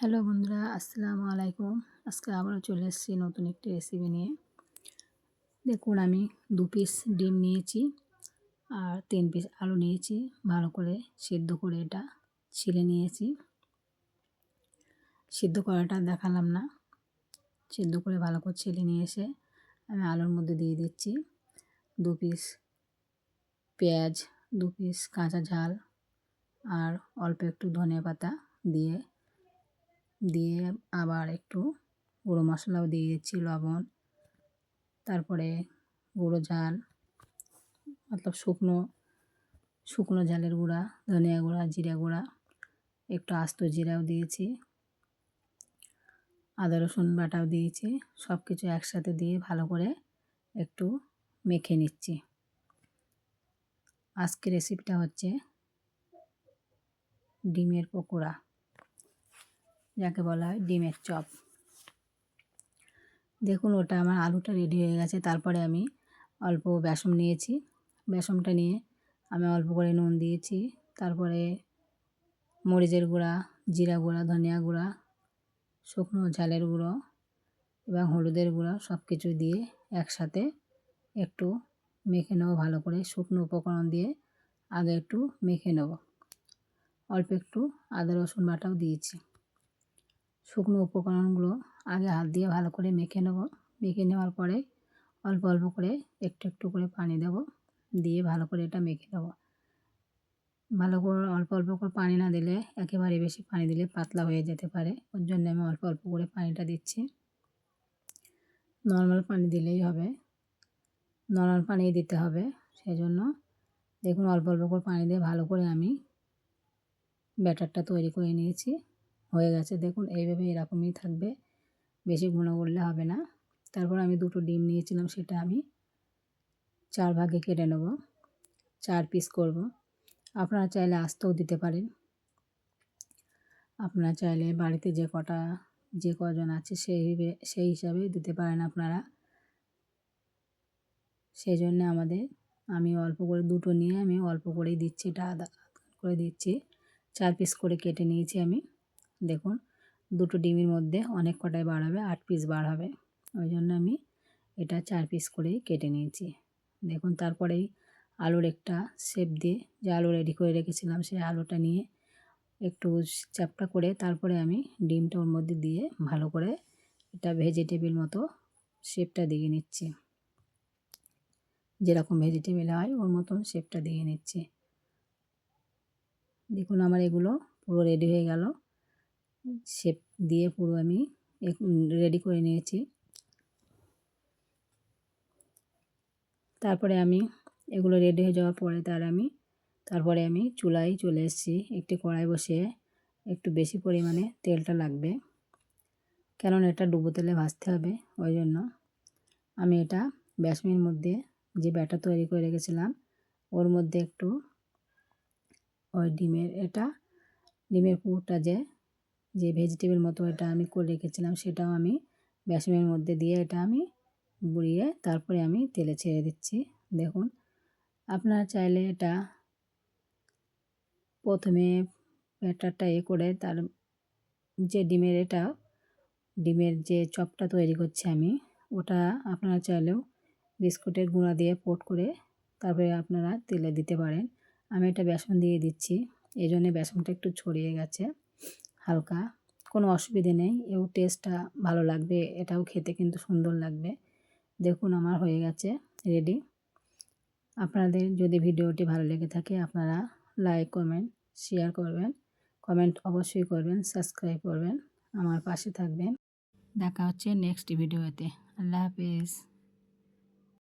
Hello বন্ধুরা, আসসালামু আলাইকুম। আজকে আবারও চলে এসেছি নতুন একটি রেসিপি নিয়ে। দেখুন, আমি দু পিস ডিম নিয়েছি আর তিন পিস আলু নিয়েছি। ভালো করে সিদ্ধ করে এটা ছিলে নিয়েছি। সিদ্ধ করাটা দেখালাম না। সিদ্ধ করে ভালো করে ছিলে নিয়ে এসে আমি আলুর মধ্যে দিয়ে দিচ্ছি। দু পিস পেঁয়াজ, দু পিস কাঁচা ঝাল আর অল্প একটু ধনে পাতা দিয়ে দিয়ে আবার একটু গুঁড়ো মশলাও দিয়ে দিচ্ছি, লবণ, তারপরে গুঁড়ো ঝাল মতলব শুকনো শুকনো ঝালের গুঁড়া, ধনিয়া গুঁড়া, জিরা গুঁড়া, একটু আস্ত জিরাও দিয়েছি, আদা, রসুন বাটাও দিয়েছি সব কিছু একসাথে দিয়ে ভালো করে একটু মেখে নিচ্ছি। আজকে রেসিপিটা হচ্ছে ডিমের পকোড়া। যাকে বলা হয় ডিমের চপ। দেখুন, ওটা আমার আলুটা রেডি হয়ে গেছে। তারপরে আমি অল্প বেসন নিয়েছি। বেসনটা নিয়ে আমি অল্প করে নুন দিয়েছি। তারপরে মরিচের গুঁড়া, জিরা গুঁড়া, ধনিয়া গুঁড়া, শুকনো ঝালের গুঁড়ো এবং হলুদের গুঁড়া সব কিছু দিয়ে একসাথে একটু মেখে নেব ভালো করে। শুকনো উপকরণ দিয়ে আগে একটু মেখে নেব। অল্প একটু আদা রসুন বাটাও দিয়েছি। শুকনো উপকরণগুলো আগে হাত দিয়ে ভালো করে মেখে নেব। মেখে নেওয়ার পরে অল্প অল্প করে একটু একটু করে পানি দেব। দিয়ে ভালো করে এটা মেখে নেব। ভালো করে অল্প অল্প করে পানি না দিলে একেবারে বেশি পানি দিলে পাতলা হয়ে যেতে পারে। ওর জন্য আমি অল্প অল্প করে পানিটা দিচ্ছি। নর্মাল পানি দিলেই হবে। নর্মাল পানি দিতে হবে সেই জন্য দেখুন অল্প অল্প করে পানি দিয়ে ভালো করে আমি ব্যাটারটা তৈরি করে নিয়েছি। হয়ে গেছে। দেখুন এইভাবে এরকমই থাকবে। বেশি ঘন করলে হবে না। তারপর আমি দুটো ডিম নিয়েছিলাম, সেটা আমি চার ভাগে কেটে নেব। চার পিস করব। আপনারা চাইলে আস্তেও দিতে পারেন। আপনারা চাইলে বাড়িতে যে কটা, যে কজন আছে, সেই সেই হিসাবে দিতে পারেন আপনারা। সেই জন্য আমাদের, আমি অল্প করে দুটো নিয়ে আমি অল্প করেই দিচ্ছি, এটা আদা করে দিচ্ছি। চার পিস করে কেটে নিয়েছি আমি। দেখুন, দুটো ডিমের মধ্যে অনেক কটাই বার হবে, আট পিস বার হবে। ওই জন্য আমি এটা চার পিস করেই কেটে নিয়েছি। দেখুন, তারপরেই আলুর একটা শেপ দিয়ে যে আলু রেডি করে রেখেছিলাম, সেই আলুটা নিয়ে একটু চাপটা করে তারপরে আমি ডিমটা ওর মধ্যে দিয়ে ভালো করে এটা ভেজিটেবিল মতো শেপটা দিয়ে নিচ্ছি। যেরকম ভেজিটেবিল হয়, ওর মতন শেপটা দিয়ে নিচ্ছি। দেখুন, আমার এগুলো পুরো রেডি হয়ে গেল। শেপ দিয়ে পুরো আমি রেডি করে নিয়েছি। তারপরে আমি এগুলো রেডি হয়ে যাওয়ার পরে তার আমি, তারপরে আমি চুলায় চলে এসেছি একটি কড়াই বসিয়ে একটু বেশি পরিমাণে তেলটা লাগবে। কেননা এটা ডুবো তেলে ভাজতে হবে, ওই জন্য আমি এটা বেসমের মধ্যে যে ব্যাটার তৈরি করে রেখেছিলাম, ওর মধ্যে একটু ওই ডিমের, এটা ডিমের পুরটা যে যে ভেজিটেবল মতো এটা আমি করে রেখেছিলাম, সেটাও আমি বেসনের মধ্যে দিয়ে এটা আমি বুড়িয়ে তারপরে আমি তেলে ছেড়ে দিচ্ছি। দেখুন, আপনারা চাইলে এটা প্রথমে ব্যাটারটা এ করে তার যে ডিমের এটা, ডিমের যে চপটা তৈরি করছি আমি, ওটা আপনারা চাইলেও বিস্কুটের গুঁড়া দিয়ে পোট করে তারপরে আপনারা তেলে দিতে পারেন। আমি এটা বেসন দিয়ে দিচ্ছি এই জন্যে বেসনটা একটু ছড়িয়ে গেছে। হালকা, কোনো অসুবিধে নেই। এও টেস্টটা ভালো লাগবে, এটাও খেতে কিন্তু সুন্দর লাগবে। দেখুন, আমার হয়ে গেছে রেডি আপনাদের যদি ভিডিওটি ভালো লেগে থাকে, আপনারা লাইক কমেন্ট শেয়ার করবেন। কমেন্ট অবশ্যই করবেন সাবস্ক্রাইব করবেন। আমার পাশে থাকবেন। দেখা হচ্ছে নেক্সট ভিডিওতে আল্লাহ হাফিজ।